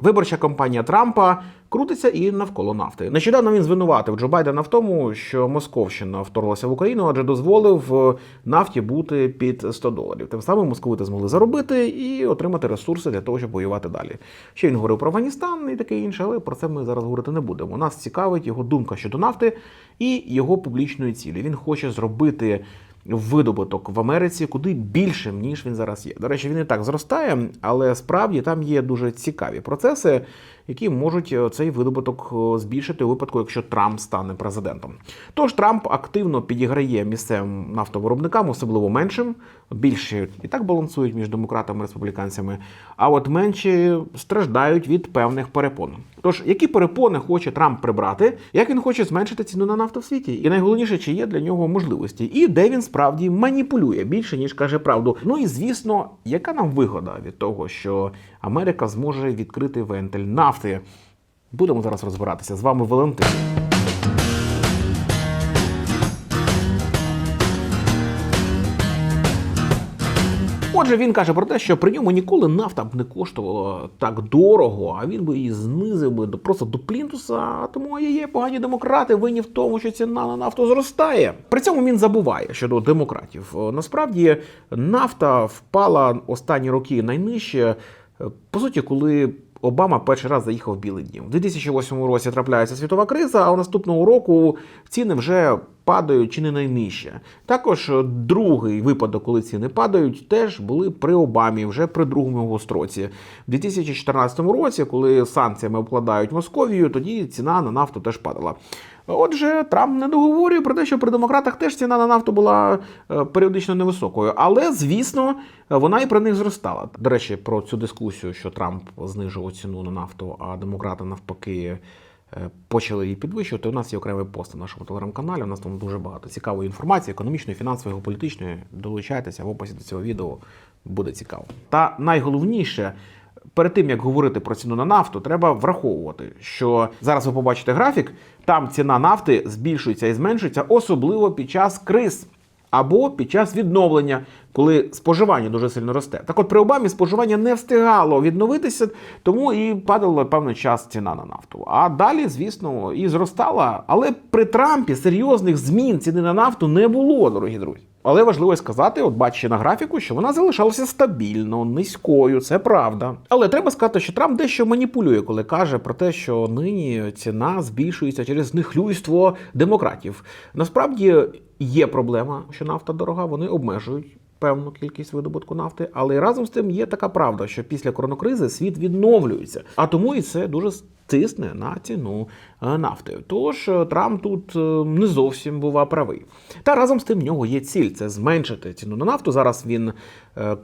Виборча кампанія Трампа крутиться і навколо нафти. Нещодавно він звинуватив Джо Байдена в тому, що Московщина вторглася в Україну, адже дозволив е, нафті бути під 100 доларів. Тим самим московити змогли заробити і отримати ресурси для того, щоб воювати далі. Ще він говорив про Афганістан і таке інше, але про це ми зараз говорити не будемо. Нас цікавить його думка щодо нафти і його публічної цілі. Він хоче зробити видобуток в Америці куди більшим, ніж він зараз є. До речі, він і так зростає, але справді там є дуже цікаві процеси, які можуть е, цей видобуток е, збільшити у випадку, якщо Трамп стане президентом. Тож Трамп активно підіграє місцевим нафтовиробникам, особливо меншим. Більші і так балансують між демократами і республіканцями, а от менші страждають від певних перепон. Тож, які перепони хоче Трамп прибрати, як він хоче зменшити ціну на нафту в світі, і найголовніше, чи є для нього можливості, і де він справді маніпулює більше ніж каже правду. Ну і звісно, яка нам вигода від того, що Америка зможе відкрити вентиль нафти? Будемо зараз розбиратися з вами, Валентин. Отже, він каже про те, що при ньому ніколи нафта б не коштувала так дорого, а він би її знизив би просто до плінтуса. Тому є погані демократи винні в тому, що ціна на нафту зростає. При цьому він забуває щодо демократів. Е, Насправді нафта впала останні роки найнижче. По суті, коли Обама перший раз заїхав в Білий Дім. У 2008 році трапляється світова криза, а у наступного року ціни вже падають чи не найнижче. Також другий випадок, коли ціни падають, теж були при Обамі, вже при другому його строці. У 2014 році, коли санкціями обкладають Московію, тоді ціна на нафту теж падала. Отже, Трамп не договорює про те, що при демократах теж ціна на нафту була е, періодично невисокою. Але, звісно, вона і при них зростала. До речі, про цю дискусію, що Трамп знижував ціну на нафту, а демократи навпаки. е, Почали її підвищувати. У нас є окремий пост на нашому телеграм-каналі. У нас там дуже багато цікавої інформації, економічної, фінансової, геополітичної. Долучайтеся в описі до цього відео, буде цікаво. Та найголовніше, перед тим як говорити про ціну на нафту, треба враховувати, що зараз ви побачите графік, там ціна нафти збільшується і зменшується, особливо під час криз. Або під час відновлення, коли споживання дуже сильно росте. Так от при Обамі споживання не встигало відновитися, тому і падала певний час ціна на нафту. А далі, звісно, і зростала. Але при Трампі серйозних змін ціни на нафту не було, дорогі друзі. Але важливо сказати, от бачите на графіку, що вона залишалася стабільно, низькою, це правда. Але треба сказати, що Трамп дещо маніпулює, коли каже про те, що нині ціна збільшується через нехлюйство демократів. Насправді є проблема, що нафта дорога, вони обмежують. Певну кількість видобутку нафти, але разом з тим є така правда, що після коронакризи світ відновлюється, а тому і це дуже тисне на ціну е, нафти. Тож е, Трамп тут е, не зовсім бува правий. Та разом з тим в нього є ціль це зменшити ціну на нафту. Зараз він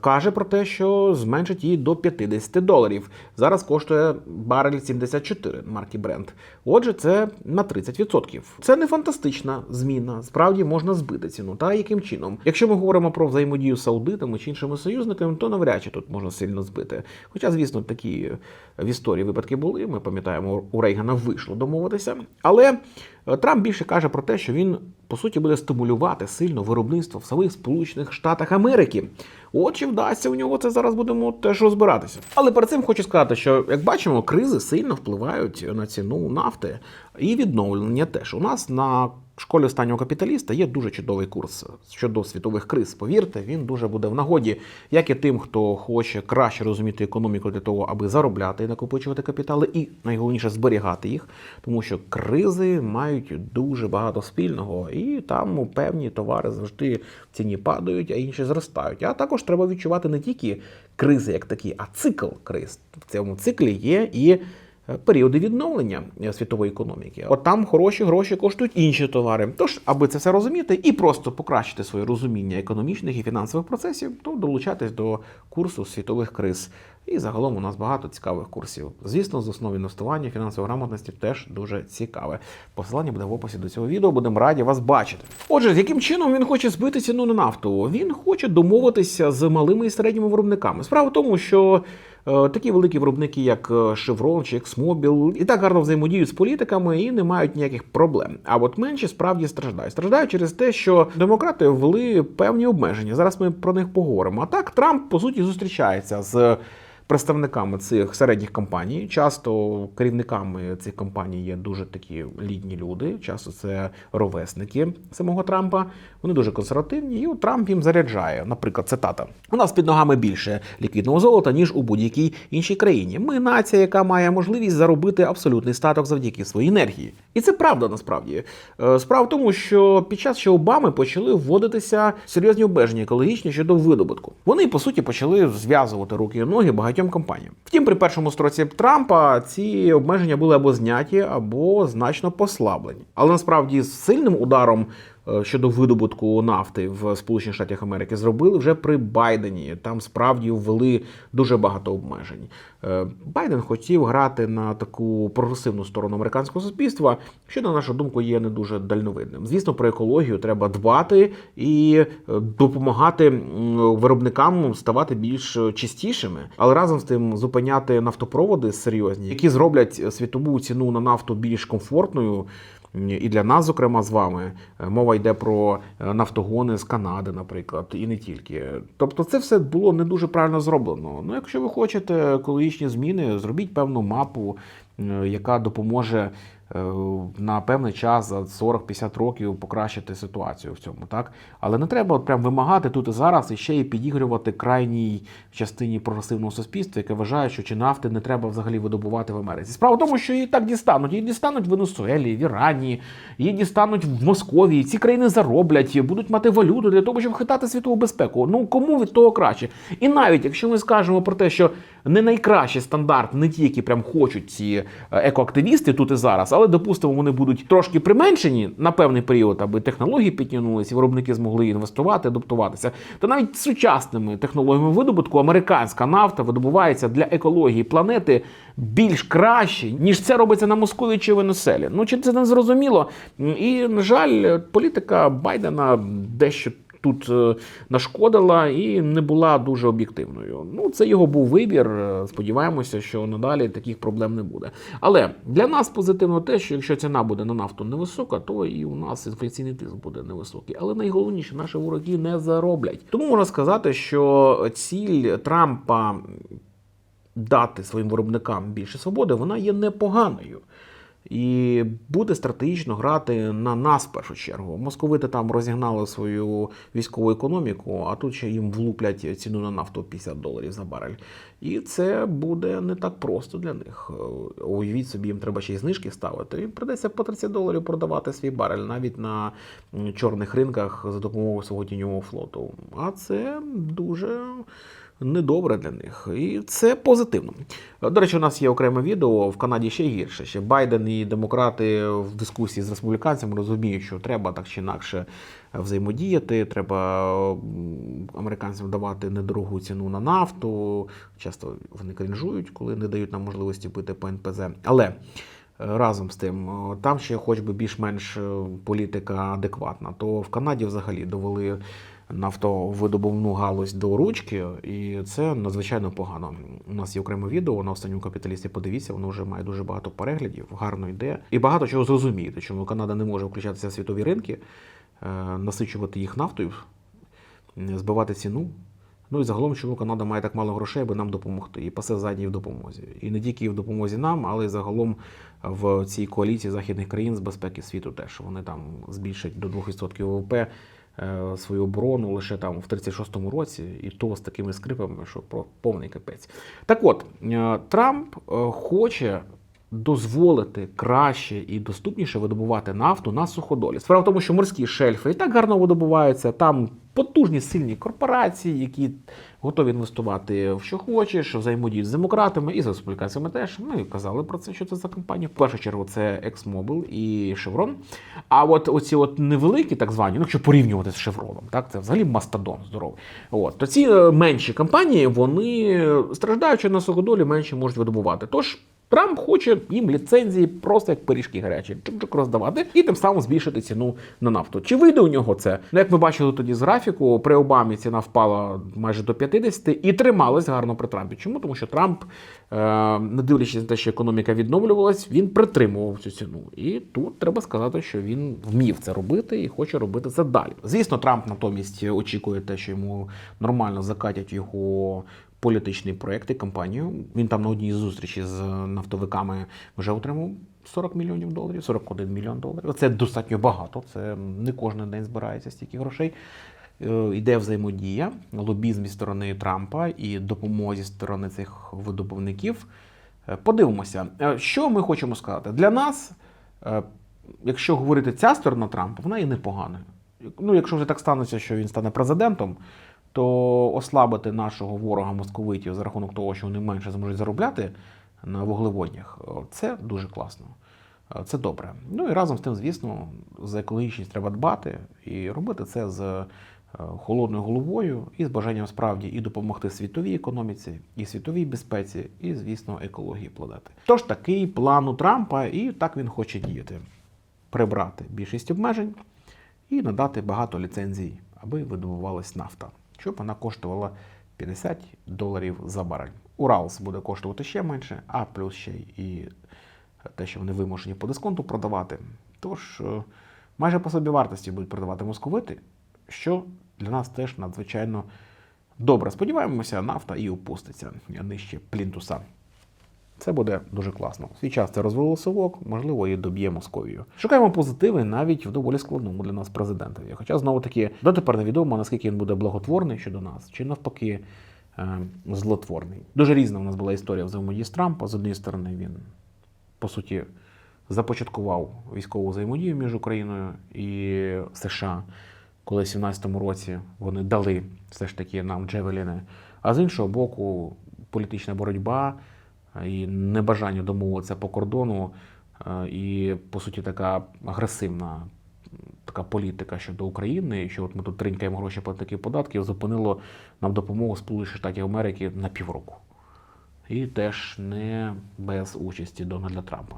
каже про те, що зменшить її до 50 доларів. Зараз коштує барель 74 марки Brent. Отже, це на 30%. Це не фантастична зміна. Справді можна збити ціну. Та яким чином? Якщо ми говоримо про взаємодію з саудитами чи іншими союзниками, то навряд чи тут можна сильно збити. Хоча, звісно, такі в історії випадки були. Ми пам'ятаємо, у Рейгана вийшло домовитися. Але е, Трамп більше каже про те, що він по суті буде стимулювати сильно виробництво в самих Сполучених Штатах Америки. От чи вдасться у нього це зараз будемо теж розбиратися. Але перед цим хочу сказати, що як бачимо, кризи сильно впливають на ціну нафти і відновлення теж. У нас на школі останнього капіталіста є дуже чудовий курс щодо світових криз. Повірте, він дуже буде в нагоді, як і тим, хто хоче краще розуміти економіку для того, аби заробляти і накопичувати капітали, і найголовніше зберігати їх, тому що кризи мають дуже багато спільного, і там певні товари завжди в ціні падають, а інші зростають. А також треба відчувати не тільки кризи як такі, а цикл криз. В цьому циклі є і періоди відновлення е, світової економіки. От там хороші гроші коштують інші товари. Тож, аби це все розуміти і просто покращити своє розуміння економічних і фінансових процесів, то долучатись до курсу світових криз. І загалом у нас багато цікавих курсів. Звісно, з основ інвестування, фінансової грамотності теж дуже цікаве. Посилання буде в описі до цього відео. Будемо раді вас бачити. Отже, з яким чином він хоче збити ціну на нафту? Він хоче домовитися з малими і середніми виробниками. Справа в тому, що е, такі великі виробники, як Chevron чи ExMobil, і так гарно взаємодіють з політиками і не мають ніяких проблем. А от менші справді страждають. Страждають через те, що демократи ввели певні обмеження. Зараз ми про них поговоримо. А так Трамп по суті зустрічається з представниками цих середніх компаній. Часто керівниками цих компаній є дуже такі літні люди. Часто це ровесники самого Трампа. Вони дуже консервативні, і Трамп їм заряджає. Наприклад, цитата: у нас під ногами більше ліквідного золота ніж у будь-якій іншій країні. Ми нація, яка має можливість заробити абсолютний статок завдяки своїй енергії. І це правда насправді. Е, Справа в тому, що під час ще Обами почали вводитися серйозні обмеження екологічні щодо видобутку. Вони по суті почали зв'язувати руки і ноги багатьом компаніям. Втім, при першому строці Трампа ці обмеження були або зняті, або значно послаблені. Але насправді з сильним ударом. Е, Щодо видобутку нафти в Сполучених Штатах Америки зробили вже при Байдені. Там справді ввели дуже багато обмежень. Е, Байден хотів грати на таку прогресивну сторону американського суспільства, що на нашу думку є не дуже дальновидним. Звісно, про екологію треба дбати і е, допомагати виробникам ставати більш чистішими, але разом з тим зупиняти нафтопроводи серйозні, які зроблять світову ціну на нафту більш комфортною. І для нас, зокрема, з вами Е, мова йде про е, нафтогони з Канади, наприклад, і не тільки. Тобто, це все було не дуже правильно зроблено. Ну, якщо ви хочете екологічні зміни, зробіть певну мапу, е, яка допоможе на певний час за 40-50 років покращити ситуацію в цьому, так? Але не треба прям вимагати тут і зараз і ще й підігрувати крайній частині прогресивного суспільства, яке вважає, що чи нафти не треба взагалі видобувати в Америці. Справа в тому, що її так дістануть. Її дістануть в Венесуелі, в Ірані, її дістануть в Московії. Ці країни зароблять, будуть мати валюту для того, щоб хитати світову безпеку. Ну кому від того краще? І навіть якщо ми скажемо про те, що не найкращий стандарт, не ті, які прям хочуть ці е, екоактивісти тут і зараз, але допустимо, вони будуть трошки применшені на певний період, аби технології підтягнулися, виробники змогли інвестувати, адаптуватися. То навіть сучасними технологіями видобутку американська нафта видобувається для екології планети більш краще, ніж це робиться на Москові чи Венеселі. Ну чи це не зрозуміло? І на жаль, політика Байдена дещо. Тут е, нашкодила і не була дуже об'єктивною. Ну, це його був вибір. Е, Сподіваємося, що надалі таких проблем не буде. Але для нас позитивно те, що якщо ціна буде на нафту невисока, то і у нас інфляційний тиск буде невисокий. Але найголовніше, наші вороги не зароблять. Тому можна сказати, що ціль Трампа дати своїм виробникам більше свободи, вона є непоганою. І буде стратегічно грати на нас в першу чергу. Московити там розігнали свою військову економіку, а тут ще їм влуплять ціну на нафту 50 доларів за барель. І це буде не так просто для них. Е, Уявіть собі, їм треба ще й знижки ставити. І придеться по 30 доларів продавати свій барель навіть на чорних ринках за допомогою свого тіньового флоту. А це дуже недобре для них. І це позитивно. До речі, у нас є окреме відео в Канаді ще гірше. Ще Байден і демократи в дискусії з республіканцями розуміють, що треба так чи інакше взаємодіяти. Треба американцям давати недорогу ціну на нафту. Часто вони крінжують, коли не дають нам можливості пити по НПЗ. Але е, разом з тим, е, там ще хоч би більш-менш е, політика адекватна, то в Канаді взагалі довели нафтовидобувну галузь до ручки, і це надзвичайно погано. У нас є окреме відео на останньому капіталісті. Подивіться, воно вже має дуже багато переглядів, гарно йде. І багато чого зрозумієте, чому Канада не може включатися в світові ринки, е, насичувати їх нафтою, збивати ціну. Ну і загалом, чому Канада має так мало грошей, аби нам допомогти, і пасе задній в допомозі. І не тільки в допомозі нам, але й загалом в цій коаліції західних країн з безпеки світу теж вони там збільшать до 2% ВВП свою оборону лише там в 36-му році, і то з такими скрипами, що про повний капець. Так от е, Трамп е, хоче. Дозволити краще і доступніше видобувати нафту на суходолі. Справа в тому, що морські шельфи і так гарно видобуваються. Там потужні сильні корпорації, які готові інвестувати в що хочеш, взаємодіють з демократами і з республіканцями теж. Ми казали про це, що це за компанія. В першу чергу це ExMobil і Chevron. А от оці от невеликі, так звані, ну якщо порівнювати з Chevron, так це взагалі мастодон здоровий. От то ці е, менші компанії вони страждаючи на суходолі менше можуть видобувати. Тож. Трамп хоче їм ліцензії просто як пиріжки гарячі, чик-чик роздавати і тим самим збільшити ціну на нафту. Чи вийде у нього це? Ну, як ми бачили тоді з графіку, при Обамі ціна впала майже до 50 і трималась гарно при Трампі. Чому? Тому що Трамп, е, не дивлячись на те, що економіка відновлювалась, він притримував цю ціну. І тут треба сказати, що він вмів це робити і хоче робити це далі. Звісно, Трамп натомість очікує те, що йому нормально закатять його політичний проєкт і кампанію. Він там на одній зустрічі з нафтовиками вже отримав 40 мільйонів доларів, 41 мільйон доларів. Це достатньо багато. Це не кожен день збирається стільки грошей. Е, Йде взаємодія, лобізм зі сторони Трампа і допомога зі сторони цих видобувників. Е, Подивимося, Е, що ми хочемо сказати. Для нас, е, якщо говорити ця сторона Трампа, вона є непоганою. Ну, якщо вже так станеться, що він стане президентом, то ослабити нашого ворога московитів за рахунок того, що вони менше зможуть заробляти на вуглеводнях, е, це дуже класно. Е, Це добре. Ну і разом з тим, звісно, за екологічність треба дбати і робити це з е, холодною головою і з бажанням справді і допомогти світовій економіці, і світовій безпеці, і, звісно, екології плодати. Тож такий план у Трампа, і так він хоче діяти: прибрати більшість обмежень і надати багато ліцензій, аби видобувалась нафта, щоб вона коштувала 50 доларів за барель. Уралс буде коштувати ще менше, а плюс ще і те, що вони вимушені по дисконту продавати. Тож е, майже по собі вартості будуть продавати московити, що для нас теж надзвичайно добре. Сподіваємося, нафта і опуститься нижче плінтуса. Це буде дуже класно. В свій час це розвело совок, можливо, і доб'є Московію. Шукаємо позитиви навіть в доволі складному для нас президентові. Хоча знову таки дотепер невідомо, наскільки він буде благотворний щодо нас, чи навпаки е, злотворний. Дуже різна у нас була історія взаємодії з Трампа. З однієї сторони, він по суті започаткував військову взаємодію між Україною і США, коли в 17-му році вони дали все ж таки нам Джевеліни. А з іншого боку, політична боротьба і небажання домовитися по кордону, е, і по суті така агресивна така політика щодо України, що от ми тут тринькаємо гроші платників податків, зупинило нам допомогу Сполучених Штатів Америки на півроку. І теж не без участі Дональда Трампа.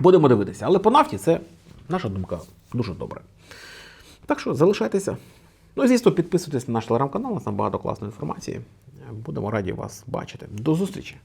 Будемо дивитися. Але по нафті це наша думка дуже добре. Так що залишайтеся. Ну і звісно, підписуйтесь на наш телеграм-канал, у нас там багато класної інформації. Будемо раді вас бачити. До зустрічі!